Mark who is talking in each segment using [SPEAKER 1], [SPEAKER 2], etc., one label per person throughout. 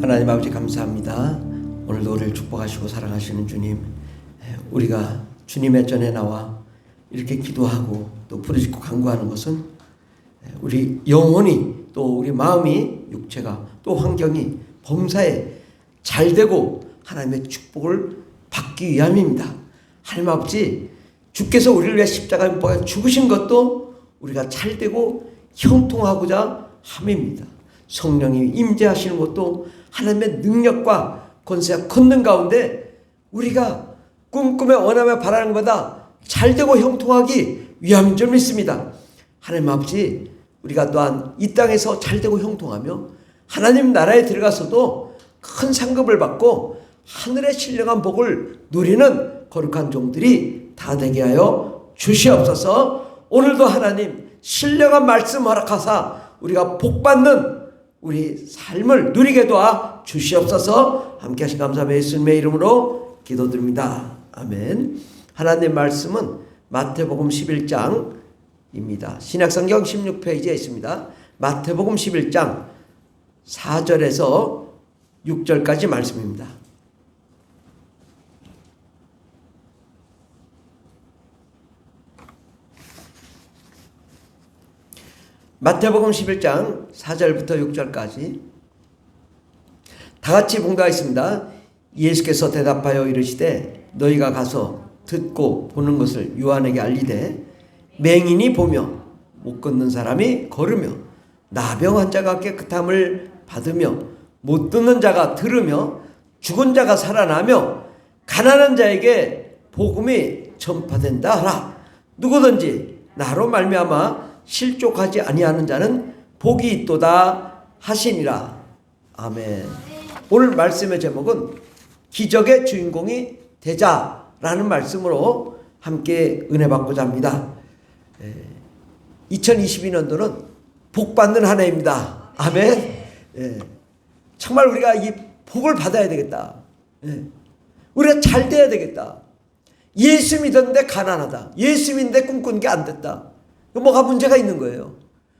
[SPEAKER 1] 하나님 아버지 감사합니다. 오늘도 우리를 축복하시고 사랑하시는 주님, 우리가 주님의 전에 나와 이렇게 기도하고 또 부르짖고 간구하는 것은 우리 영혼이 또 우리 마음이 육체가 또 환경이 범사에 잘 되고 하나님의 축복을 받기 위함입니다. 하나님 아버지 주께서 우리를 위해 십자가에 못 죽으신 것도 우리가 잘 되고 형통하고자 함입니다. 성령이 임재하시는 것도 하나님의 능력과 권세와 권능 가운데 우리가 꿈꾸며 원하며 바라는 것보다 잘 되고 형통하기 위함인 줄 믿습니다. 하나님 아버지 우리가 또한 이 땅에서 잘 되고 형통하며 하나님 나라에 들어가서도 큰 상급을 받고 하늘의 신령한 복을 누리는 거룩한 종들이 다 되게 하여 주시옵소서 오늘도 하나님 신령한 말씀 허락하사 우리가 복받는 우리 삶을 누리게 도와 주시옵소서 함께 하신 감사함 예수님의 이름으로 기도드립니다. 아멘. 하나님 말씀은 마태복음 11장입니다. 신약성경 16페이지에 있습니다. 마태복음 11장 4절에서 6절까지 말씀입니다. 마태복음 11장 4절부터 6절까지 다 같이 봉독하겠습니다. 예수께서 대답하여 이르시되 너희가 가서 듣고 보는 것을 요한에게 알리되 맹인이 보며 못 걷는 사람이 걸으며 나병 환자가 깨끗함을 받으며 못 듣는 자가 들으며 죽은 자가 살아나며 가난한 자에게 복음이 전파된다 하라 누구든지 나로 말미암아 실족하지 아니하는 자는 복이 있도다 하시니라 아멘 오늘 말씀의 제목은 기적의 주인공이 되자라는 말씀으로 함께 은혜 받고자 합니다 2022년도는 복 받는 한 해입니다. 아멘. 예. 정말 우리가 이 복을 받아야 되겠다. 예. 우리가 잘 돼야 되겠다. 예수 믿었는데 가난하다. 예수 믿는데 꿈꾼 게 안 됐다. 뭐가 문제가 있는 거예요.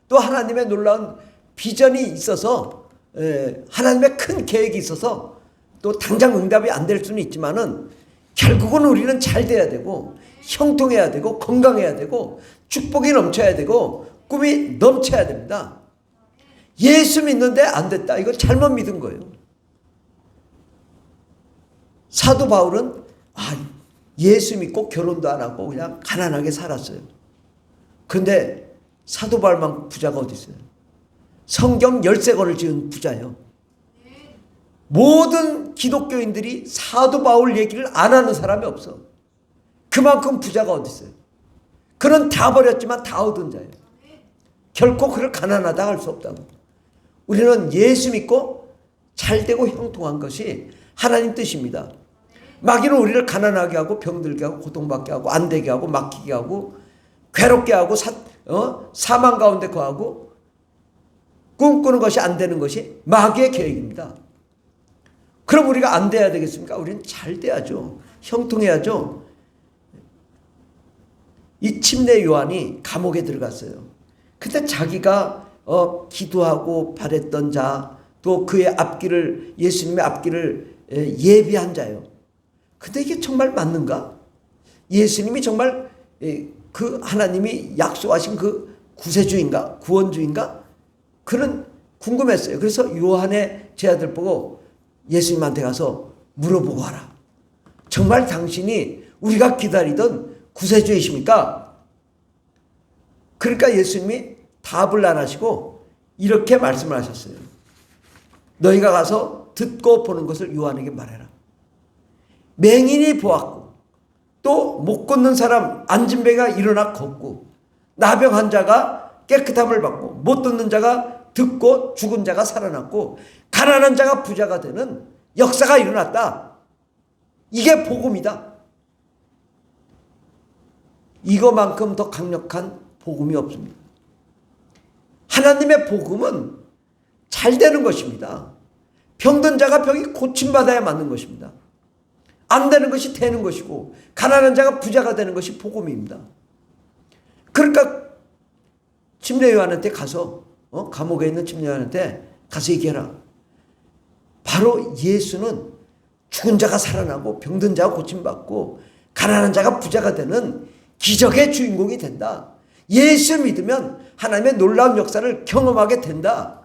[SPEAKER 1] 또 하나님의 놀라운 비전이 있어서 예. 하나님의 큰 계획이 있어서 또 당장 응답이 안 될 수는 있지만은 결국은 우리는 잘 돼야 되고 형통해야 되고 건강해야 되고 축복이 넘쳐야 되고 꿈이 넘쳐야 됩니다. 예수 믿는데 안 됐다. 이거 잘못 믿은 거예요. 사도 바울은 아, 예수 믿고 결혼도 안 하고 그냥 가난하게 살았어요. 근데 사도 바울만 부자가 어디 있어요? 성경 열세 권을 지은 부자예요. 모든 기독교인들이 사도 바울 얘기를 안 하는 사람이 없어. 그만큼 부자가 어디 있어요? 그는 다 버렸지만 다 얻은 자예요. 결코 그를 가난하다 할 수 없다고. 우리는 예수 믿고 잘 되고 형통한 것이 하나님 뜻입니다. 마귀는 우리를 가난하게 하고 병들게 하고 고통받게 하고 안 되게 하고 막히게 하고 괴롭게 하고 사, 어? 사망 가운데 거하고 꿈꾸는 것이 안 되는 것이 마귀의 계획입니다. 그럼 우리가 안 돼야 되겠습니까? 우리는 잘 돼야죠. 형통해야죠. 이 침례 요한이 감옥에 들어갔어요. 그때 자기가 어, 기도하고 바랬던 자, 또 그의 앞길을 예수님의 앞길을 예비한 자요. 근데 이게 정말 맞는가? 예수님이 정말 그 하나님이 약속하신 그 구세주인가? 구원주인가? 그는 궁금했어요. 그래서 요한의 제 아들 보고 예수님한테 가서 물어보고 하라. 정말 당신이 우리가 기다리던 구세주이십니까? 그러니까 예수님이 답을 안 하시고 이렇게 말씀을 하셨어요. 너희가 가서 듣고 보는 것을 요한에게 말해라. 맹인이 보았고 또 못 걷는 사람 앉은 배가 일어나 걷고 나병 환자가 깨끗함을 받고 못 듣는 자가 듣고 죽은 자가 살아났고 가난한 자가 부자가 되는 역사가 일어났다. 이게 복음이다. 이거만큼 더 강력한 복음이 없습니다. 하나님의 복음은 잘 되는 것입니다. 병든 자가 병이 고침받아야 맞는 것입니다. 안 되는 것이 되는 것이고, 가난한 자가 부자가 되는 것이 복음입니다. 그러니까, 침례 요한한테 가서, 어? 감옥에 있는 침례 요한한테 가서 얘기해라. 바로 예수는 죽은 자가 살아나고 병든 자가 고침받고 가난한 자가 부자가 되는 기적의 주인공이 된다. 예수 믿으면 하나님의 놀라운 역사를 경험하게 된다.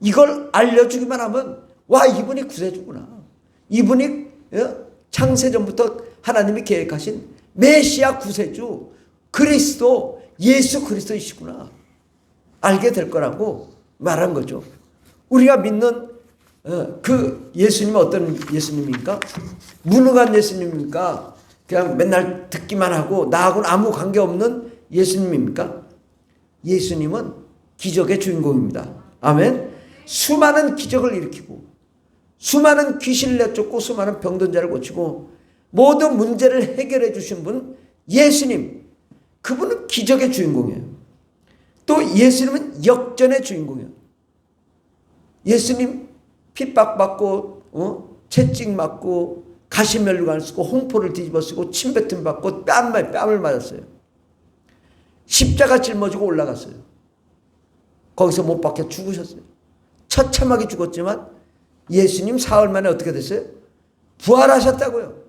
[SPEAKER 1] 이걸 알려주기만 하면 와 이분이 구세주구나. 이분이 어? 창세전부터 하나님이 계획하신 메시아 구세주 그리스도 예수 그리스도이시구나. 알게 될 거라고 말한 거죠. 우리가 믿는 어, 그 예수님은 어떤 예수님입니까? 무능한 예수님입니까? 그냥 맨날 듣기만 하고 나하고는 아무 관계 없는 예수님입니까? 예수님은 기적의 주인공입니다. 아멘. 수많은 기적을 일으키고 수많은 귀신을 내쫓고 수많은 병든 자를 고치고 모든 문제를 해결해 주신 분 예수님. 그분은 기적의 주인공이에요. 또 예수님은 역전의 주인공이에요. 예수님 핍박받고 어? 채찍 맞고 가시면류관을 쓰고 홍포를 뒤집어 쓰고 침뱉음 받고 뺨을 뺨을 맞았어요. 십자가 짊어지고 올라갔어요. 거기서 못 박혀 죽으셨어요. 처참하게 죽었지만 예수님 사흘 만에 어떻게 됐어요? 부활하셨다고요.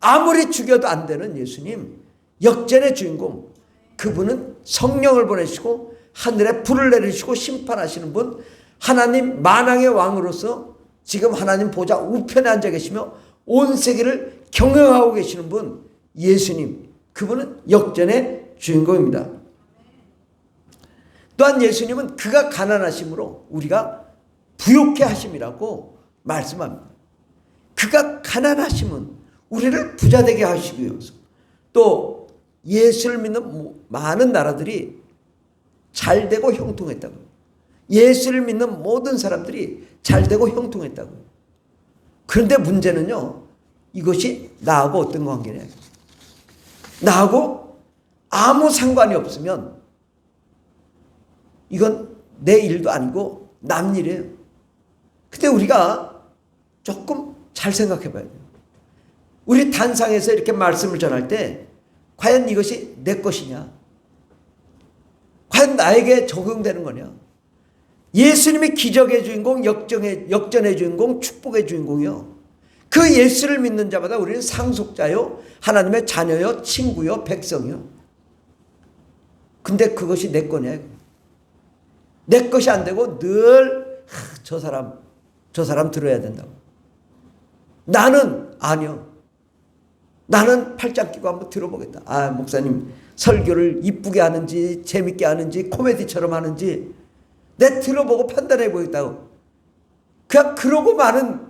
[SPEAKER 1] 아무리 죽여도 안 되는 예수님 역전의 주인공 그분은 성령을 보내시고 하늘에 불을 내리시고 심판하시는 분 하나님 만왕의 왕으로서 지금 하나님 보좌 우편에 앉아 계시며 온 세계를 경영하고 계시는 분 예수님 그분은 역전의 주인공입니다. 또한 예수님은 그가 가난하심으로 우리가 부욕해 하심이라고 말씀합니다. 그가 가난하심은 우리를 부자 되게 하시기 위해서 또 예수를 믿는 많은 나라들이 잘 되고 형통했다고. 예수를 믿는 모든 사람들이 잘 되고 형통했다고. 그런데 문제는요, 이것이 나하고 어떤 관계냐. 나하고 아무 상관이 없으면 이건 내 일도 아니고 남 일이에요. 근데 우리가 조금 잘 생각해 봐야 돼요. 우리 단상에서 이렇게 말씀을 전할 때 과연 이것이 내 것이냐? 과연 나에게 적용되는 거냐? 예수님이 기적의 주인공, 역정의, 역전의 주인공, 축복의 주인공이요. 그 예수를 믿는 자마다 우리는 상속자요, 하나님의 자녀요, 친구요, 백성이요. 근데 그것이 내 거냐? 내 것이 안 되고 늘저 사람 저 사람 들어야 된다고. 나는 아니요. 나는 팔짱 끼고 한번 들어보겠다. 아 목사님 설교를 이쁘게 하는지 재밌게 하는지 코미디처럼 하는지 내 들어보고 판단해 보겠다고. 그냥 그러고 많은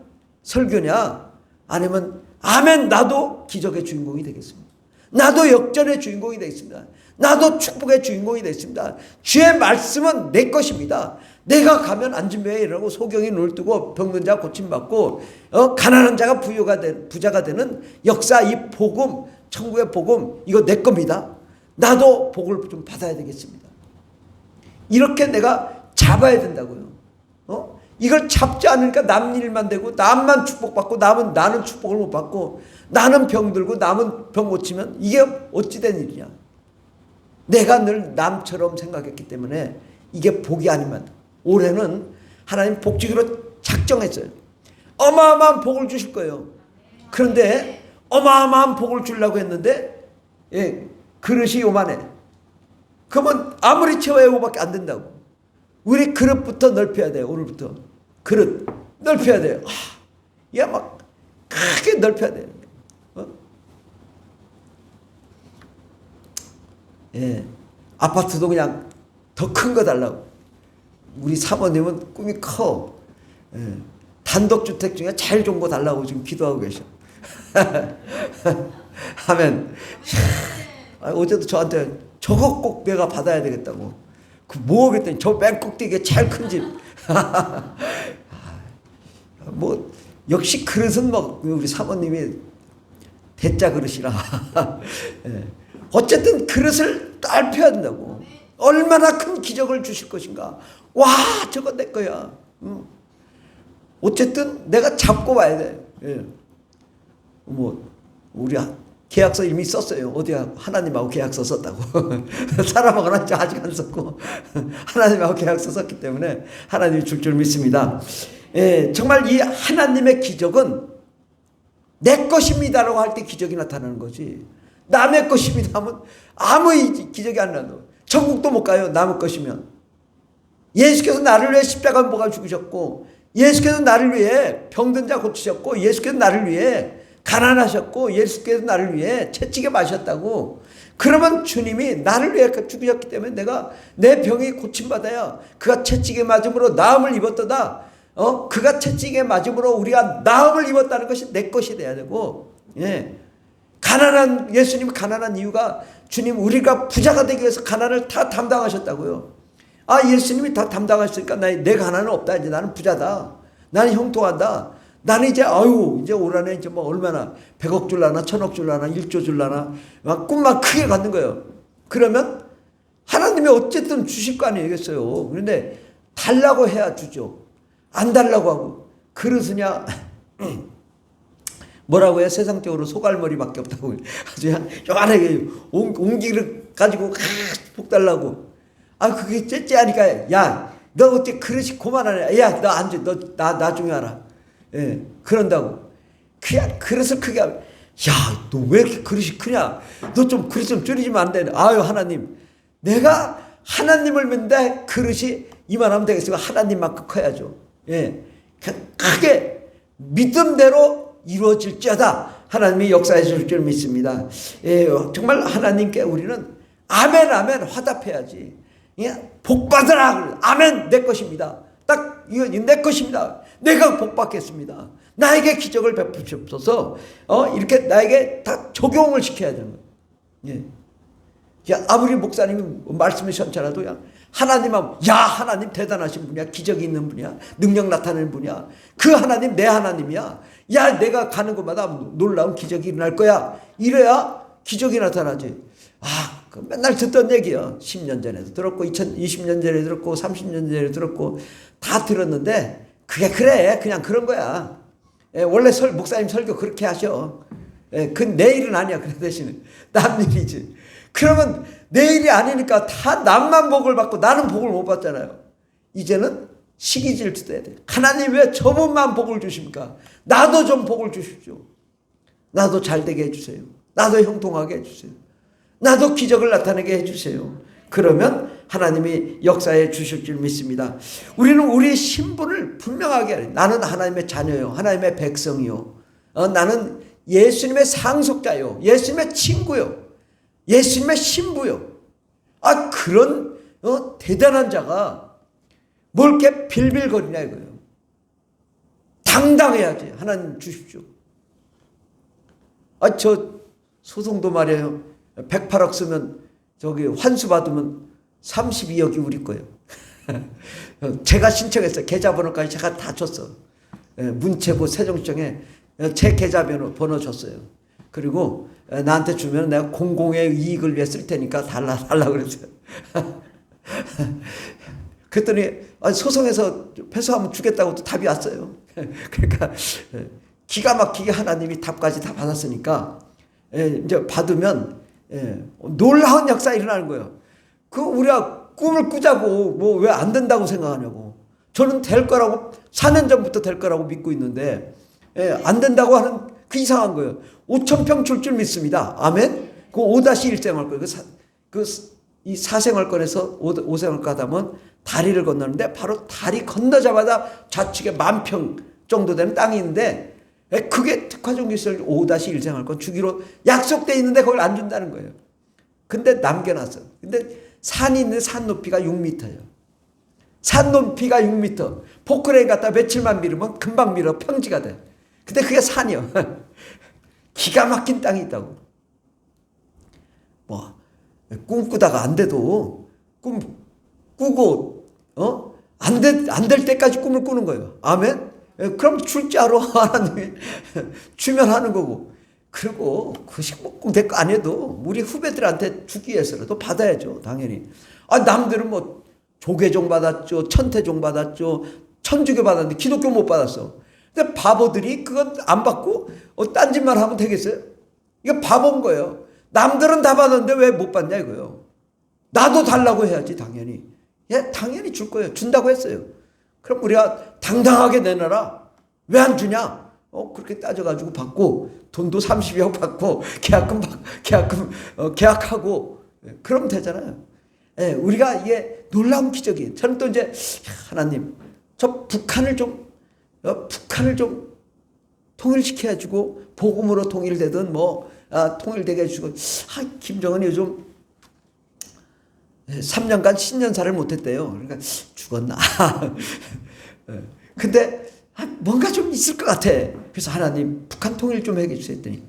[SPEAKER 1] 설교냐? 아니면 아멘 나도 기적의 주인공이 되겠습니다. 나도 역전의 주인공이 되겠습니다. 나도 축복의 주인공이 됐습니다. 주의 말씀은 내 것입니다. 내가 가면 안진병에 일어나고 소경이 눈을 뜨고 병든 자 고침받고 어, 가난한 자가 부유가 된 부자가 되는 역사 이 복음 천국의 복음 이거 내 겁니다. 나도 복을 좀 받아야 되겠습니다. 이렇게 내가 잡아야 된다고요. 어? 이걸 잡지 않으니까 남 일만 되고 남만 축복받고 남은 나는 축복을 못 받고 나는 병들고 남은 병 고치면 이게 어찌 된 일이냐. 내가 늘 남처럼 생각했기 때문에 이게 복이 아니면 올해는 하나님 복지기로 작정했어요. 어마어마한 복을 주실 거예요. 그런데 어마어마한 복을 주려고 했는데 예, 그릇이 요만해. 그러면 아무리 채워야 이거밖에 안 된다고. 우리 그릇부터 넓혀야 돼요. 오늘부터. 그릇 넓혀야 돼요. 아, 야 막 크게 넓혀야 돼요. 예. 아파트도 그냥 더 큰 거 달라고. 우리 사모님은 꿈이 커. 예. 단독주택 중에 제일 좋은 거 달라고 지금 기도하고 계셔. 하면, 아, 어제도 저한테 저거 꼭 내가 받아야 되겠다고. 그 뭐겠더니 저 맨 꼭대기에 제일 큰 집. 뭐, 역시 그릇은 뭐, 우리 사모님이 대자 그릇이라. 예. 어쨌든 그릇을 넓혀야 된다고. 얼마나 큰 기적을 주실 것인가. 와, 저거 내 거야. 응. 어쨌든 내가 잡고 와야 돼. 예. 뭐, 우리 계약서 이미 썼어요. 어디야 하나님하고 계약서 썼다고. 사람하고는 아직 안 썼고 하나님하고 계약서 썼기 때문에 하나님이 줄 줄 믿습니다. 예, 정말 이 하나님의 기적은 내 것입니다라고 할 때 기적이 나타나는 거지. 남의 것입니다 하면 아무 이- 기적이 안 나도. 천국도 못 가요. 남의 것이면. 예수께서 나를 위해 십자가 못가 죽으셨고 예수께서 나를 위해 병든 자 고치셨고 예수께서 나를 위해 가난하셨고 예수께서 나를 위해 채찍에 마셨다고 그러면 주님이 나를 위해 죽으셨기 때문에 내가 내 병이 고침받아야 그가 채찍에 맞음으로 나음을 입었도다 어 그가 채찍에 맞음으로 우리가 나음을 입었다는 것이 내 것이 돼야 되고 예 가난한 예수님 가난한 이유가 주님 우리가 부자가 되기 위해서 가난을 다 담당하셨다고요. 아 예수님이 다 담당하셨으니까 나, 내 가난은 없다 이제 나는 부자다. 나는 형통한다. 나는 이제 아유 이제 올 한해 이제 뭐 얼마나 100억 줄라나 천억 줄라나 1조 줄라나 막 꿈만 크게 갖는 거예요. 그러면 하나님이 어쨌든 주실 거 아니겠어요. 그런데 달라고 해야 주죠. 안 달라고 하고 그러으냐 뭐라고 해 세상적으로 소갈머리밖에 없다고. 아주 요만하게 옹- 옹기를 가지고 푹 달라고. 아 그게 째째하니까 야 너 어떻게 그릇이 고만하냐? 앉아 너나 나중에 알아 예 그런다고. 그냥 그릇을 크게 하면 야 너 왜 이렇게 그릇이 크냐? 너 좀 그릇 좀 줄이지면 안 되냐 아유 하나님. 내가 하나님을 믿는데 그릇이 이만하면 되겠어요 하나님만큼 커야죠. 예 크- 크게 믿음대로 이루어질지어다 하나님이 역사해 주실 줄 믿습니다. 예, 정말 하나님께 우리는 아멘 아멘 화답해야지. 예, 복 받으라. 아멘 내 것입니다. 딱 이거 내 것입니다. 내가 복 받겠습니다. 나에게 기적을 베푸시옵소서. 어 이렇게 나에게 다 적용을 시켜야 되는 거예요. 예. 야, 아무리 목사님이 시원찮아도 그냥 하나님 하면 야 하나님 대단하신 분이야. 기적이 있는 분이야. 능력 나타내는 분이야. 그 하나님 내 하나님이야. 야 내가 가는 곳마다 놀라운 기적이 일어날 거야. 이래야 기적이 나타나지. 아그 맨날 듣던 얘기야. 10년 전에도 들었고 2020년 전에 들었고 30년 전에 들었고 다 들었는데 그게 그래. 그냥 그런 거야. 예, 원래 설, 목사님 설교 그렇게 하셔. 예, 그 내일은 아니야. 그 대신에. 남 일이지. 그러면 내 일이 아니니까 다 남만 복을 받고 나는 복을 못 받잖아요. 이제는 시기 질투해야 돼. 하나님 왜 저분만 복을 주십니까? 나도 좀 복을 주십시오. 나도 잘 되게 해주세요. 나도 형통하게 해주세요. 나도 기적을 나타내게 해주세요. 그러면 하나님이 역사해 주실 줄 믿습니다. 우리는 우리의 신분을 분명하게 돼. 나는 하나님의 자녀요. 하나님의 백성이요. 어, 나는 예수님의 상속자요. 예수님의 친구요. 예수님의 신부요. 아 그런 어, 대단한 자가 뭘 이렇게 빌빌거리냐 이거예요. 당당해야지. 하나님 주십시오. 아 저 소송도 말이에요. 108억 쓰면 저기 환수 받으면 32억이 우리 거예요. 제가 신청했어요. 계좌번호까지 제가 다 줬어. 예, 문체부 세종청에 제 계좌번호 번호 줬어요. 그리고 나한테 주면 내가 공공의 이익을 위해 쓸 테니까 달라 달라 그랬어요. 그랬더니 소송에서 패소하면 주겠다고 또 답이 왔어요. 그러니까 기가 막히게 하나님이 답까지 다 받았으니까 예, 이제 받으면 예, 놀라운 역사 일어나는 거예요. 그 우리가 꿈을 꾸자고 뭐 왜 안 된다고 생각하냐고. 저는 될 거라고 4년 전부터 될 거라고 믿고 있는데 예, 안 된다고 하는 그 이상한 거예요. 5천 평 줄 줄 믿습니다. 아멘. 그 5-1생활 거. 그, 사, 그, 이 사생활권에서 5, 생활권 하다면 다리를 건너는데 바로 다리 건너자마자 좌측에 만 평 정도 되는 땅이 있는데 예, 그게 특화종교시설 5-1생활권 주기로 약속돼 있는데 그걸 안 준다는 거예요. 근데 남겨놨어. 근데 산이 있는데 산 높이가 6m예요. 산 높이가 6m. 포크레인 갖다 며칠만 밀으면 금방 밀어 평지가 돼. 근데 그게 산이요. 기가 막힌 땅이 있다고. 뭐 꿈꾸다가 안 돼도 꿈 꾸고 어 안 돼 안 될 때까지 꿈을 꾸는 거예요. 아멘. 예, 그럼 알아 하나님이 주면 하는 거고. 그리고 그식목꿈될거 아니어도 우리 후배들한테 주기 위해서라도 받아야죠. 당연히. 아 남들은 뭐 조계종 받았죠. 천태종 받았죠. 천주교 받았는데 기독교 못 받았어. 근데 바보들이 그건 안 받고 어, 딴짓만 하면 되겠어요? 이거 바보인 거예요. 남들은 다 받았는데 왜 못 받냐 이거요. 나도 달라고 해야지 당연히. 예, 당연히 줄 거예요. 준다고 했어요. 그럼 우리가 당당하게 내놔라. 왜 안 주냐? 어, 그렇게 따져가지고 받고, 돈도 30억 받고, 계약금, 받, 계약금, 어, 계약하고, 예, 그러면 되잖아요. 예, 우리가 이게 놀라운 기적이에요. 저는 또 이제, 하나님, 저 북한을 좀, 어, 북한을 좀 통일시켜주고, 복음으로 통일되든 뭐, 아, 통일되게 해주고, 아, 김정은이 요즘 3년간 신년사를 못했대요. 그러니까 죽었나? 예. 근데 아, 뭔가 좀 있을 것 같아. 그래서 하나님 북한 통일 좀 해주세요 했더니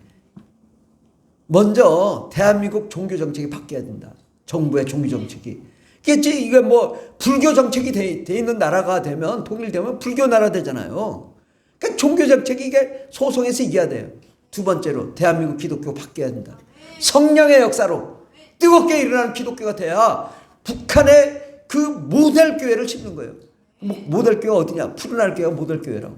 [SPEAKER 1] 먼저 대한민국 종교 정책이 바뀌어야 된다. 정부의 종교 정책이. 이게 이게 뭐 불교 정책이 돼, 돼 있는 나라가 되면 통일되면 불교 나라 되잖아요. 그러니까 종교 정책이 이게 소송에서 이겨야 돼요. 두 번째로 대한민국 기독교 바뀌어야 된다. 성령의 역사로 뜨겁게 일어나는 기독교가 돼야 북한의 그 모델 교회를 심는 거예요. 뭐 모델 교회가 어디냐? 푸른할 교회가 모델 교회라고.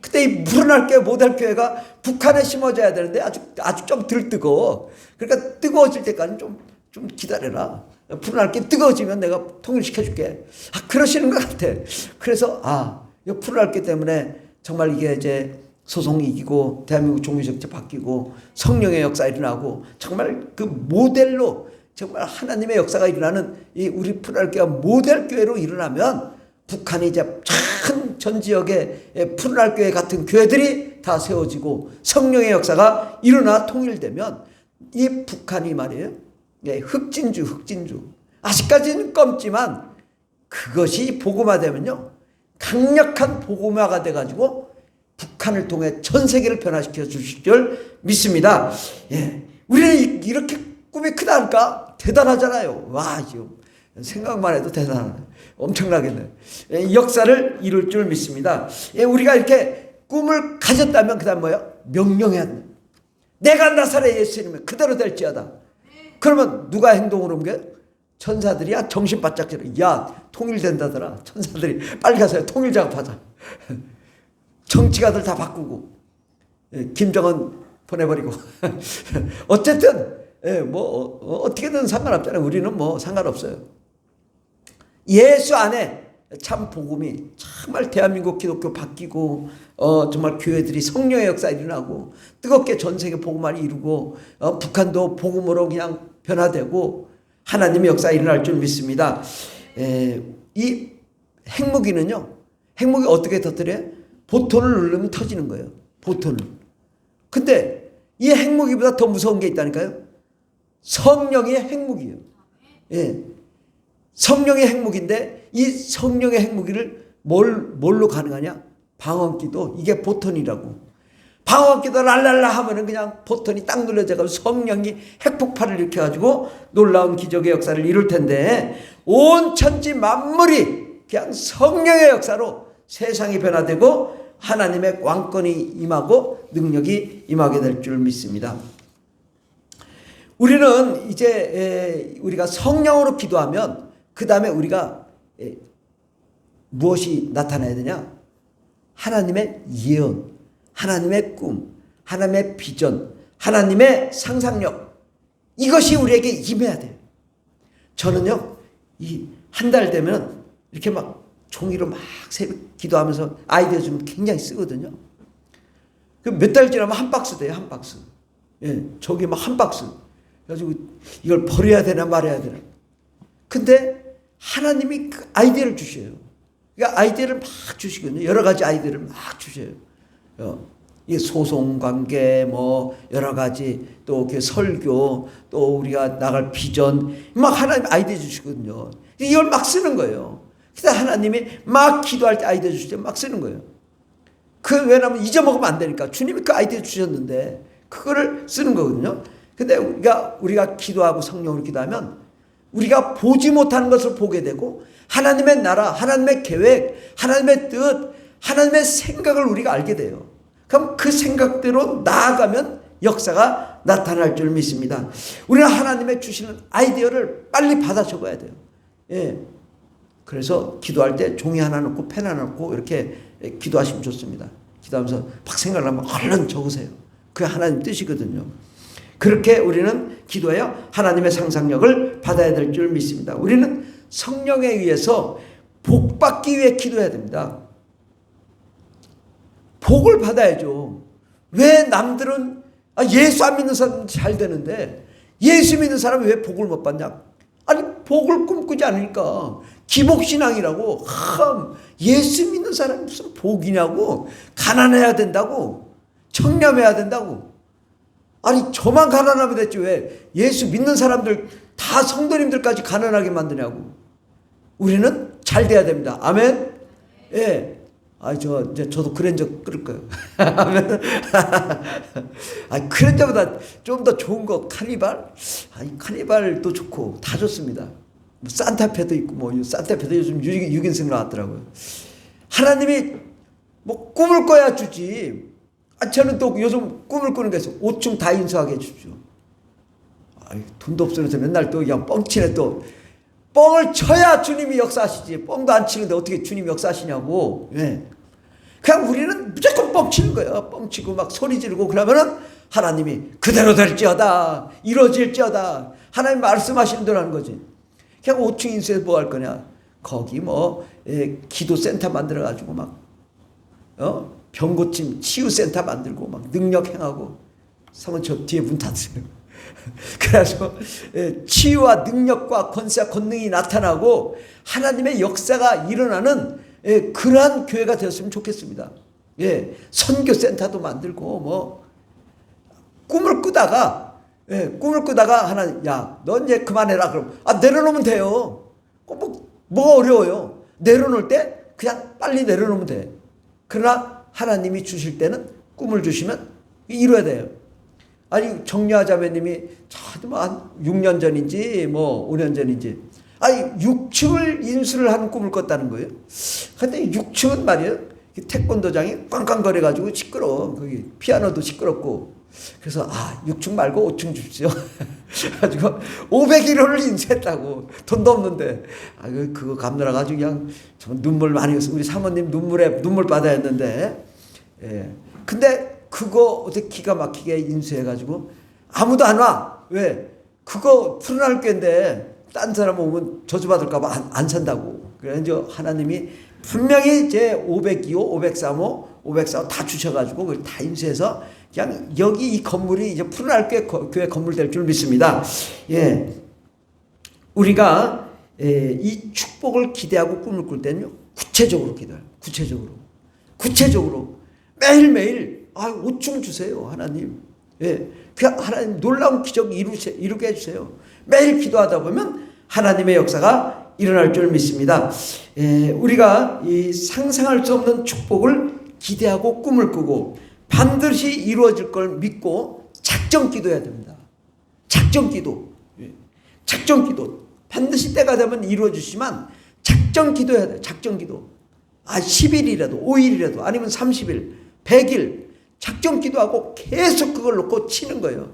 [SPEAKER 1] 근데 이 푸른할 교회 모델 교회가 북한에 심어져야 되는데 아주 아주 좀 덜 뜨거워. 그러니까 뜨거워질 때까지 좀좀 기다려라. 푸른할 게 뜨거워지면 내가 통일시켜 줄게. 아 그러시는 것 같아. 그래서 아, 이게 때문에 정말 이게 이제 소송이 이기고 대한민국 종교정책 바뀌고 성령의 역사 일어나고 정말 그 모델로 정말 하나님의 역사가 일어나는 이 우리 푸른할교가 모델 교회로 일어나면 북한이 이제 큰전 지역에 푸른할 교회 같은 교회들이 다 세워지고 성령의 역사가 일어나 통일되면 이 북한이 말이에요. 예, 흑진주, 흑진주. 아직까지는 검지만 그것이 복음화되면요. 강력한 복음화가 돼가지고 북한을 통해 전 세계를 변화시켜 주실 줄 믿습니다. 예. 우리는 이렇게 꿈이 크다니까 대단하잖아요. 와, 지금 생각만 해도 대단하네. 엄청나겠네. 예, 역사를 이룰 줄 믿습니다. 예, 우리가 이렇게 꿈을 가졌다면 그 다음 뭐예요? 명령해야 돼. 내가 나사렛 예수님을 그대로 될지어다. 그러면 누가 행동으로 옮겨? 천사들이야 정신 바짝 차려. 야 통일된다더라. 천사들이 빨리 가서 통일 작업하자. 정치가들 다 바꾸고 예, 김정은 보내버리고 어쨌든 예, 뭐 어, 어떻게든 상관없잖아요. 우리는 뭐 상관없어요. 예수 안에 참 복음이 정말 대한민국 기독교 바뀌고 어 정말 교회들이 성령의 역사 일어나고 뜨겁게 전 세계 복음을 이루고 어 북한도 복음으로 그냥 변화되고 하나님의 역사 일어날 줄 믿습니다. 에, 이 핵무기는요. 핵무기 어떻게 터뜨려? 보톤을 누르면 터지는 거예요. 보톤을. 근데 이 핵무기보다 더 무서운 게 있다니까요. 성령의 핵무기예요. 예. 성령의 핵무기인데 이 성령의 핵무기를 뭘, 뭘로 가능하냐? 방언기도 이게 보톤이라고. 방언기도 랄랄라 하면은 그냥 보톤이 딱 눌러져가지고 성령이 핵폭발을 일으켜가지고 놀라운 기적의 역사를 이룰 텐데 온 천지 만물이 그냥 성령의 역사로 세상이 변화되고 하나님의 왕권이 임하고 능력이 임하게 될 줄 믿습니다. 우리는 이제 우리가 성령으로 기도하면 그 다음에 우리가 무엇이 나타나야 되냐? 하나님의 예언, 하나님의 꿈, 하나님의 비전, 하나님의 상상력. 이것이 우리에게 임해야 돼요. 저는요, 이 한 달 되면 이렇게 막 종이로 막 새벽 기도하면서 아이디어 좀 굉장히 쓰거든요. 그 몇 달 지나면 한 박스 돼요, 한 박스. 예, 저기 막 한 박스. 그래가지고 이걸 버려야 되나 말아야 되나. 근데 하나님이 그 아이디어를 주셔요. 그러니까 아이디어를 막 주시거든요. 여러 가지 아이디어를 막 주셔요. 어, 이 소송 관계 뭐 여러 가지 또 설교 또 우리가 나갈 비전 막 하나님 아이디어 주시거든요. 이걸 막 쓰는 거예요. 근데 하나님이 막 기도할 때 아이디어 주실 때 막 쓰는 거예요. 그 왜냐면 잊어먹으면 안 되니까 주님이 그 아이디어 주셨는데 그거를 쓰는 거거든요. 근데 우리가 우리가 기도하고 성령으로 기도하면 우리가 보지 못하는 것을 보게 되고 하나님의 나라, 하나님의 계획, 하나님의 뜻, 하나님의 생각을 우리가 알게 돼요. 그럼 그 생각대로 나아가면 역사가 나타날 줄 믿습니다. 우리는 하나님의 주시는 아이디어를 빨리 받아 적어야 돼요. 예. 그래서 기도할 때 종이 하나 놓고 펜 하나 놓고 이렇게 기도하시면 좋습니다. 기도하면서 막 생각나면 얼른 적으세요. 그게 하나님 뜻이거든요. 그렇게 우리는 기도하여 하나님의 상상력을 받아야 될 줄 믿습니다. 우리는 성령에 의해서 복 받기 위해 기도해야 됩니다. 복을 받아야죠. 왜 남들은 아, 예수 안 믿는 사람 잘 되는데 예수 믿는 사람이 왜 복을 못 받냐? 아니 복을 꿈꾸지 않으니까. 기복신앙이라고. ham 예수 믿는 사람이 무슨 복이냐고. 가난해야 된다고. 청렴해야 된다고. 아니 저만 가난하면 됐지 왜? 예수 믿는 사람들 다 성도님들까지 가난하게 만드냐고. 우리는 잘 돼야 됩니다. 아멘? 예. 아, 저, 이제 저도 그랜저 끌을 거예요. 아, 그랜저보다 좀 더 좋은 거, 카니발? 아니, 카니발도 좋고, 다 좋습니다. 뭐 산타페도 있고, 뭐, 산타페도 요즘 6 인, 승 나왔더라고요. 하나님이 뭐 꿈을 꿔야 주지. 아, 저는 또 요즘 꿈을 꾸는 게 있어. 5층 다 인수하게 해주십시오. 아이, 돈도 없으면서 맨날 또 그냥 뻥치네 또. 뻥을 쳐야 주님이 역사하시지. 뻥도 안 치는데 어떻게 주님이 역사하시냐고. 예. 그냥 우리는 무조건 뻥치는 거예요. 뻥치고 막 소리 지르고 그러면은 하나님이 그대로 될지어다. 이루어질지어다. 하나님 말씀하시는 대로 하는 거지. 그냥 5층 인수해서 뭐 할 거냐. 거기 뭐, 예, 기도센터 만들어가지고 막, 어? 병고침 치유센터 만들고 막 능력 행하고. 사모님 저 뒤에 문 닫으세요. 그래서 예, 치유와 능력과 권세와 권능이 나타나고 하나님의 역사가 일어나는 예, 그러한 교회가 되었으면 좋겠습니다. 예, 선교센터도 만들고 뭐 꿈을 꾸다가 예, 꿈을 꾸다가 하나 야너 이제 그만해라 그럼 아 내려놓으면 돼요. 뭐, 뭐가 어려워요? 내려놓을 때 그냥 빨리 내려놓으면 돼. 그러나 하나님이 주실 때는 꿈을 주시면 이루어야 돼요. 아니 정리하 자매님이 한 6년 전인지 뭐 5년 전인지 아니 6층을 인수를 하는 꿈을 꿨다는 거예요. 근데 6층은 말이에요. 태권도장이 꽝꽝거려 가지고 시끄러. 거기 피아노도 시끄럽고. 그래서 아 6층 말고 5층 줍시오. 가지고 501호를 인수했다고 돈도 없는데 아 그거 감느라 가지고 그냥 눈물 많이 흘렸어. 우리 사모님 눈물에 눈물 받아야 했는데 예. 근데 그거 어떻게 기가 막히게 인수해가지고 아무도 안 와. 왜? 그거 푸른할 꾀인데 딴 사람 오면 저주받을까봐 안, 안 산다고. 그래 이제 하나님이 분명히 제 502호, 503호, 504호 다 주셔가지고 그걸 다 인수해서 그냥 여기 이 건물이 이제 푸른할 꾀 교회 건물 될 줄 믿습니다. 예. 우리가 예, 이 축복을 기대하고 꿈을 꿀 때는요, 구체적으로 기도해요. 구체적으로. 구체적으로. 매일매일 아, 옷 좀 주세요, 하나님. 예. 그 하나님 놀라운 기적 이루세, 이루게 해주세요. 매일 기도하다 보면 하나님의 역사가 일어날 줄 믿습니다. 예, 우리가 이 상상할 수 없는 축복을 기대하고 꿈을 꾸고 반드시 이루어질 걸 믿고 작정 기도해야 됩니다. 작정 기도. 예. 작정 기도. 반드시 때가 되면 이루어 주시만 작정 기도해야 돼요. 작정 기도. 아, 10일이라도, 5일이라도, 아니면 30일, 100일, 작정 기도하고 계속 그걸 놓고 치는 거예요.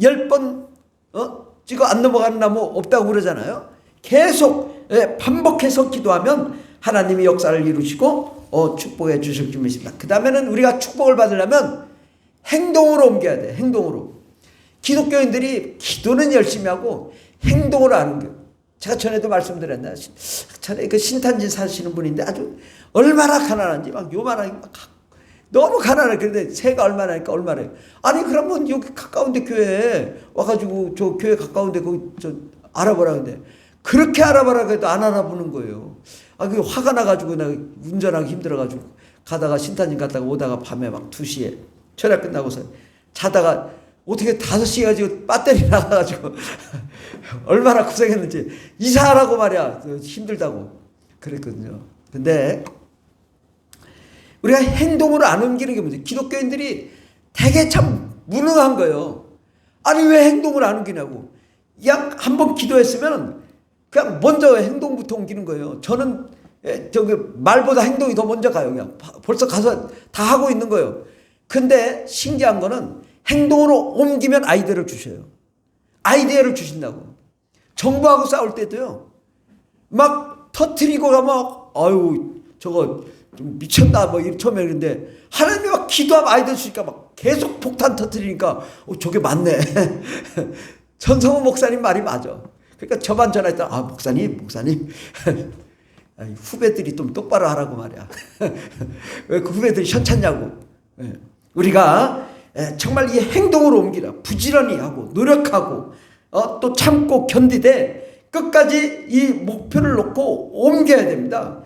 [SPEAKER 1] 열 번, 어? 찍어 안 넘어가는 나무 없다고 그러잖아요. 계속 예, 반복해서 기도하면 하나님이 역사를 이루시고 어, 축복해 주실 줄 믿습니다. 그 다음에는 우리가 축복을 받으려면 행동으로 옮겨야 돼. 행동으로. 기독교인들이 기도는 열심히 하고 행동을 안 옮겨. 제가 전에도 말씀드렸나 전에 그 신탄지 사시는 분인데 아주 얼마나 가난한지 막 요만하게 막 너무 가난해. 그런데 얼마나 니까 얼마나. 아니, 그러면 여기 가까운데 교회에 와가지고 저 교회 가까운데 그저 알아보라 근데 그렇게 알아보라 해도 안 알아보는 거예요. 아, 그 화가 나가지고 나 운전하기 힘들어가지고 가다가 신탄진 갔다가 오다가 밤에 막 2시에 철학 끝나고서 자다가 어떻게 5시에 가지고 배터리 나가가지고 얼마나 고생했는지 이사하라고 말이야. 힘들다고. 그랬거든요. 근데 우리가 행동으로 안 옮기는 게 문제. 기독교인들이 되게 참 무능한 거예요. 아니 왜 행동을 안 옮기냐고. 그냥 한번 기도했으면 그냥 먼저 행동부터 옮기는 거예요. 저는 예, 저기 말보다 행동이 더 먼저 가요. 그냥 벌써 가서 다 하고 있는 거예요. 근데 신기한 거는 행동으로 옮기면 아이디어를 주셔요. 아이디어를 주신다고. 정부하고 싸울 때도요. 막 터트리고 가면 아유 저거 좀 미쳤나 뭐 처음에 그런데 하나님이 막 기도하면 아이들 주니까 막 계속 폭탄 터트리니까 어, 저게 맞네. 전성호 목사님 말이 맞아. 그러니까 저만 전화했다. 아 목사님 목사님 후배들이 좀 똑바로 하라고 말이야. 왜 그 후배들이 현찮냐고. 예. 우리가 예, 정말 이 행동으로 옮기라. 부지런히 하고 노력하고 어, 또 참고 견디되 끝까지 이 목표를 놓고 옮겨야 됩니다.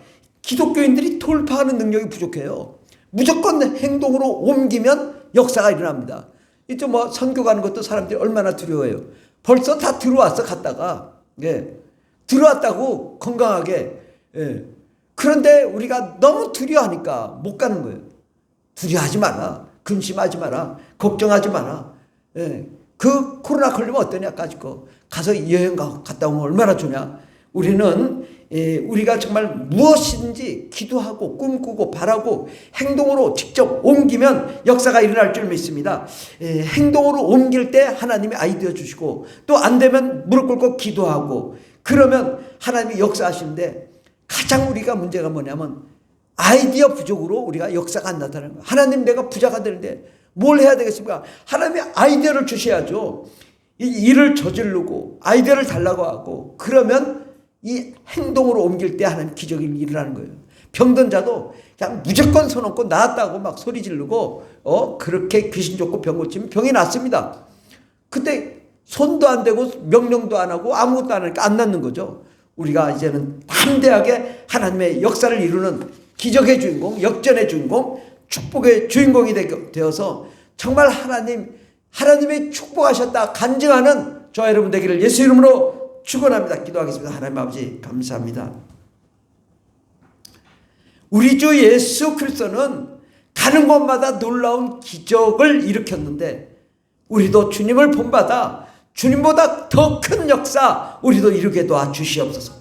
[SPEAKER 1] 기독교인들이 돌파하는 능력이 부족해요. 무조건 행동으로 옮기면 역사가 일어납니다. 이제 뭐 선교 가는 것도 사람들이 얼마나 두려워해요. 벌써 다 들어왔어 갔다가 예. 들어왔다고 건강하게 예. 그런데 우리가 너무 두려워하니까 못 가는 거예요. 두려워하지 마라. 근심하지 마라. 걱정하지 마라. 예. 그 코로나 걸리면 어떠냐 까짓거 가서 여행 가 갔다 오면 얼마나 좋냐. 우리는 예, 우리가 정말 무엇이든지 기도하고 꿈꾸고 바라고 행동으로 직접 옮기면 역사가 일어날 줄 믿습니다. 예, 행동으로 옮길 때 하나님이 아이디어 주시고 또 안 되면 무릎 꿇고 기도하고 그러면 하나님이 역사하시는데 가장 우리가 문제가 뭐냐면 아이디어 부족으로 우리가 역사가 안 나타나는 거예요. 하나님 내가 부자가 되는데 뭘 해야 되겠습니까? 하나님이 아이디어를 주셔야죠. 이 일을 저지르고 아이디어를 달라고 하고 그러면 이 행동으로 옮길 때 하나님 기적이 일어나는 거예요. 병든 자도 그냥 무조건 손 얹고 나았다고 막 소리 지르고 어 그렇게 귀신 쫓고 병 고치면 병이 낫습니다. 그때 손도 안 대고 명령도 안 하고 아무것도 안 하니까 안 낫는 거죠. 우리가 이제는 담대하게 하나님의 역사를 이루는 기적의 주인공, 역전의 주인공, 축복의 주인공이 되- 되어서 정말 하나님, 하나님의 축복하셨다 간증하는 저 여러분 되기를 예수 이름으로 축원합니다. 기도하겠습니다. 하나님 아버지 감사합니다. 우리 주 예수 그리스도는 가는 곳마다 놀라운 기적을 일으켰는데 우리도 주님을 본받아 주님보다 더 큰 역사 우리도 이루게 도와 주시옵소서.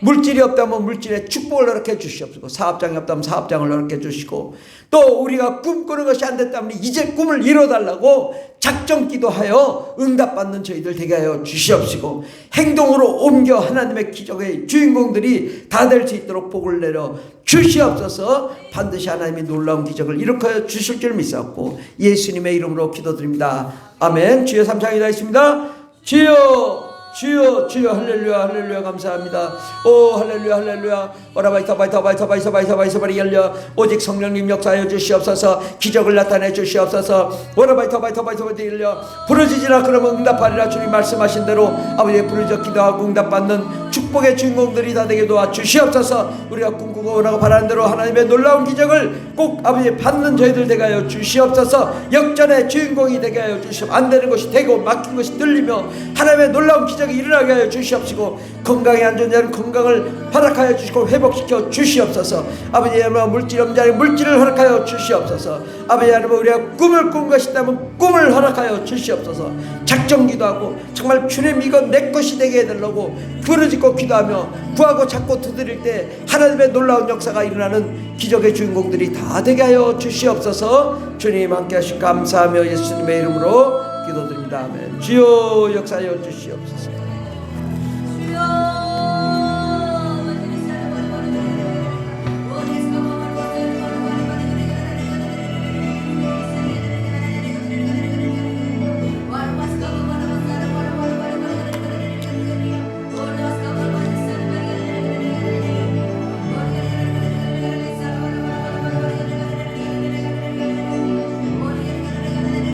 [SPEAKER 1] 물질이 없다면 물질의 축복을 허락해 주시옵소서. 사업장이 없다면 사업장을 허락해 주시고 또 우리가 꿈꾸는 것이 안 됐다면 이제 꿈을 이뤄달라고 작정 기도하여 응답받는 저희들 되게 하여 주시옵시고 행동으로 옮겨 하나님의 기적의 주인공들이 다 될 수 있도록 복을 내려 주시옵소서 반드시 하나님이 놀라운 기적을 일으켜 주실 줄 믿사옵고 예수님의 이름으로 기도드립니다. 아멘 주여 삼창이 다 있습니다. 주여 주여 주여 할렐루야 할렐루야 감사합니다. 오 할렐루야 할렐루야. 오라바이타 바이타 바이타 바이타 바이타 바이타 바리 열려 오직 성령님 역사하여 주시옵소서. 기적을 나타내 주시옵소서. 오라바이타 바이타 바이타 바이타 열려 부르짖으라 그러면 응답하리라 주님 말씀하신 대로 아버지의 부르짖어 기도하고 응답받는 축복의 주인공들이 다 되게 도와 주시옵소서. 우리가 꿈꾸고 원하고 바라는 대로 하나님의 놀라운 기적을 꼭 아버지 받는 저희들 되게 하여 주시옵소서. 역전의 주인공이 되게 하여 주시옵 안 되는 것이 되고 막힌 것이 뚫리며 하나님의 놀라운 기적이 일어나게 하여 주시옵시고 건강에 안 좋은 자는 건강을 허락하여 주시고 회복시켜 주시옵소서. 아버지 하나님 물질 없는 자는 물질을 허락하여 주시옵소서. 아버지 하나님 우리가 꿈을 꾼 것이 있다면 꿈을 허락하여 주시옵소서. 작정 기도 하고 정말 주님 이거 내 것이 되게 해달라고 부르짖고 기도하며 구하고 찾고 두드릴 때 하나님의 놀라운 역사가 일어나는 기적의 주인공들이 다 되게 하여 주시옵소서. 주님 함께 하시 감사하며 예수님의 이름으로 기도드립니다. 아멘. 주여 역사하여 주시옵소서